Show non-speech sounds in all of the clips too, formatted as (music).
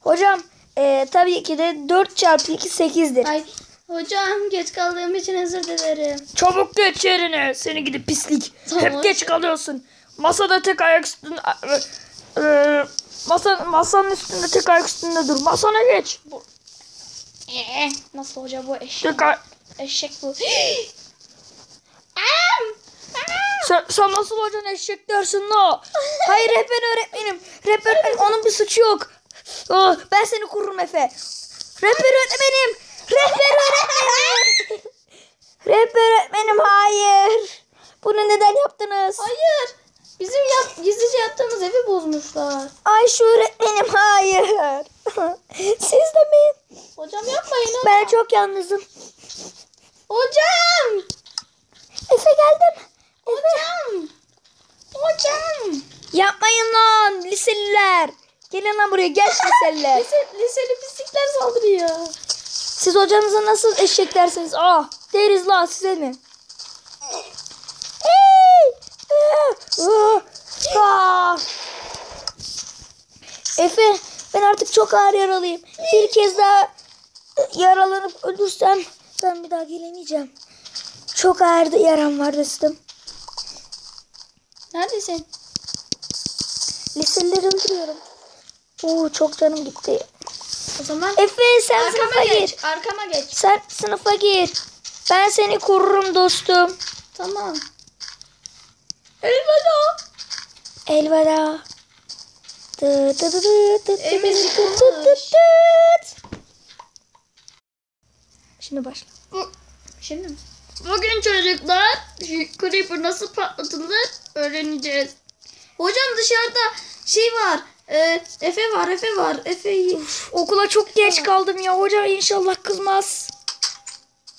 Hocam e, tabii ki de 4 çarpı 2 8'dir. Ay hocam geç kaldığım için özür dilerim. Çabuk geç yerine. Seni gidip pislik. Tamam. Hep geç kalıyorsun. Masada tek ayak üstünde e, e, masa, masanın üstünde tek ayak üstünde dur. Masana geç. Ee, nasıl hoca bu eşek? Tek Eşek bu. (gasps) Sen, sen nasıl hocan eşek dersin la? Hayır rehber öğretmenim. Rehber öğretmenim onun bir suçu yok. Oh, ben seni kururum Efe. Rehber öğretmenim. Rehber öğretmenim. rehber öğretmenim hayır. Bunu neden yaptınız? Hayır. Bizim yap gizlice yaptığımız evi bozmuşlar. Ayşe öğretmenim hayır. (laughs) Siz de mi? Hocam yapmayın ha. Ben çok yalnızım. Hocam. Efe geldim. Efe. Hocam. Hocam. Yapmayın lan liseliler. Gelin lan buraya genç liseliler. Lise, liseli pislikler saldırıyor. Siz hocanıza nasıl eşek dersiniz? Ah deriz la size mi? Ah! Ah! Ah! Efe ben artık çok ağır yaralıyım. Bir kez daha yaralanıp ölürsem ben bir daha gelemeyeceğim. Çok ağır yaram var dostum. Neredesin? Liselileri öldürüyorum. Oo çok canım gitti. O zaman Efe sen sınıfa arkama gir. geç. Arkama geç. Sen sınıfa gir. Ben seni korurum dostum. Tamam. Elveda. Elveda. Dı dı dı dı dı dı Evimiz dı dı yıkılmış. dı dı dı. Şimdi başla. Şimdi mi? Bugün çocuklar Creeper nasıl patlatılır öğreneceğiz. Hocam dışarıda şey var. E, Efe var, Efe var. Efe Okula çok geç kaldım ya. Hoca inşallah kızmaz.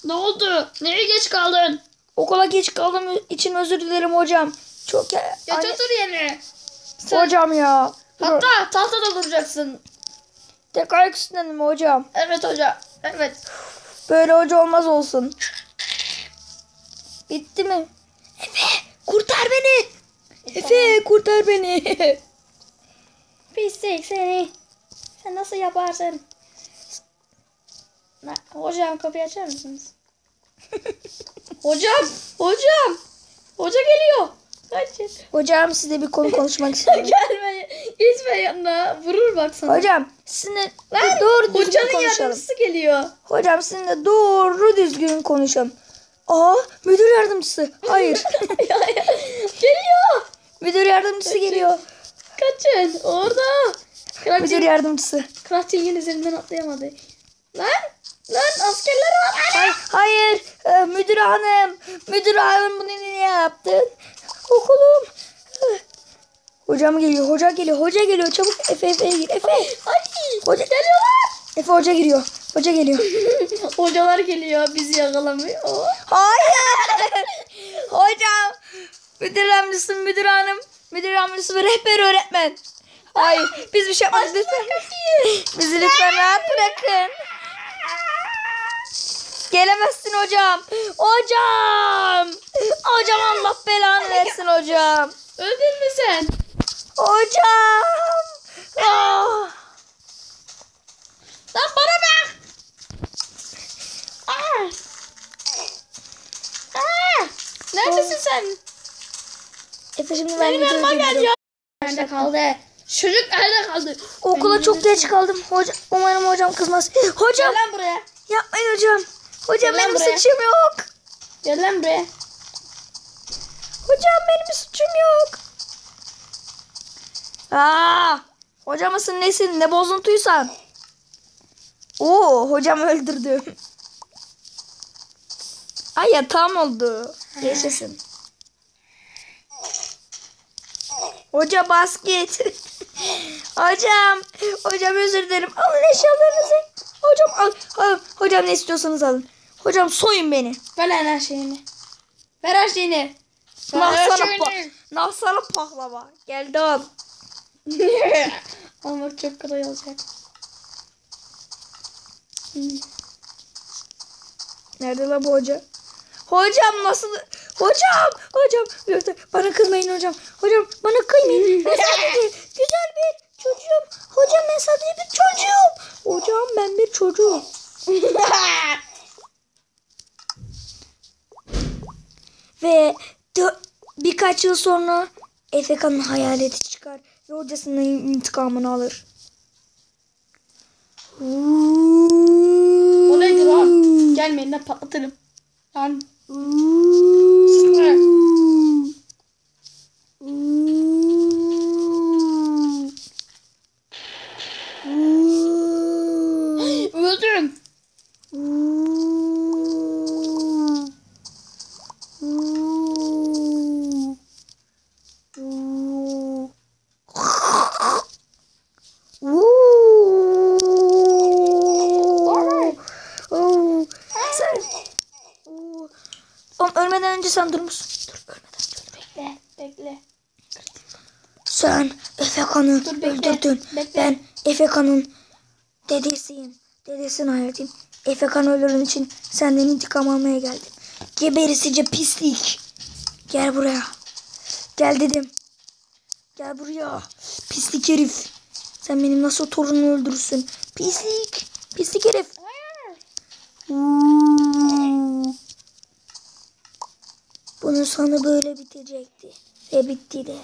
Ne oldu? Nereye geç kaldın? Okula geç kaldığım için özür dilerim hocam. Çok ya. Geç Ay- otur yerine. Sen- hocam ya. Dur. Hatta tahtada duracaksın. Tek ayak üstünden mi hocam? Evet hoca. Evet. Böyle hoca olmaz olsun. Bitti mi? Efe kurtar beni. Efe kurtar beni. (laughs) Pislik seni. Sen nasıl yaparsın? Na- Hocam kapıyı açar mısınız? (laughs) hocam, hocam. Hoca geliyor. Kaçın. Hocam size bir konu konuşmak (laughs) istiyorum. Gelme. Geçme yanına. Vurur bak sana. Hocam sizinle Lan, doğru düzgün hocanın konuşalım. yardımcısı geliyor. Hocam sizinle doğru düzgün konuşalım. Aa müdür yardımcısı. Hayır. (laughs) Geliyor. müdür yardımcısı geliyor. Kaçın. Orada. Müdür Crafting, yardımcısı. Crafting'in üzerinden atlayamadı. Lan. Lan askerler var. Hayır, hayır. Ee, müdür hanım. Müdür hanım bunu niye yaptın? Okulum. Hocam geliyor. Hoca geliyor. Hoca geliyor. Çabuk Efe Efe'ye gir. Efe. Ay. Hoca Geliyorlar. Efe hoca giriyor. Hoca geliyor. (laughs) Hocalar geliyor. Bizi yakalamıyor. Hayır. (laughs) Hocam. Müdür yardımcısı, müdür hanım. Müdür yardımcısı ve rehber öğretmen. Hayır. Biz bir şey yapmadık lütfen. Bizi lütfen rahat bırakın. Gelemezsin hocam. Hocam. Hocam Allah belanı versin hocam. Öldün mü sen? Hocam. Ah. Lan bana bak. Aa. Aa. Neredesin sen? Efe şimdi ben Benim videoyu durduruyorum. Nerede kaldı? Çocuk nerede kaldı? Okula çok geç kaldım. Hocam, umarım hocam kızmaz. Hocam Gel lan buraya. yapmayın hocam. Hocam Gel benim buraya. suçum yok. Gel lan buraya. Hocam benim suçum yok. Aa, hocam mısın nesin? Ne bozuntuysan. Oo, hocam öldürdüm. Ay ya tam oldu. Yaşasın. Hoca basket. (laughs) hocam. Hocam özür dilerim. Alın eşyalarınızı. Hocam al. al. Hocam ne istiyorsanız alın. Hocam soyun beni. Ver lan her şeyini. Ver her şeyini. Nah sana, pa- nah sana pahlava. Geldi al. (laughs) Olmak çok kolay olacak. Nerede la bu hoca? Hocam nasıl? Hocam! Hocam! Bana kızmayın hocam. Hocam bana kıymayın. (laughs) Ben sadece güzel bir çocuğum. Hocam ben sadece bir çocuğum. çocuğu. (laughs) Ve dö- birkaç yıl sonra Efeka'nın hayaleti çıkar ve hocasının intikamını alır. O neydi lan? Gelmeyin de patlatırım. Lan. Ooh. Snare. Oğlum ölmeden önce sen durmuşsun. Dur ölmeden dur. Bekle, bekle. Sen Efekan'ı öldürdün. bekle. Ben Efekan'ın dedesiyim. Dedesinin hayatıyım. Efekan öldürdüğün için senden intikam almaya geldim. Geberisice pislik. Gel buraya. Gel dedim. Gel buraya. Pislik herif. Sen benim nasıl torunumu öldürürsün? Pislik. Pislik herif. Hmm. Bunun sonu böyle bitecekti. Ve bitti de.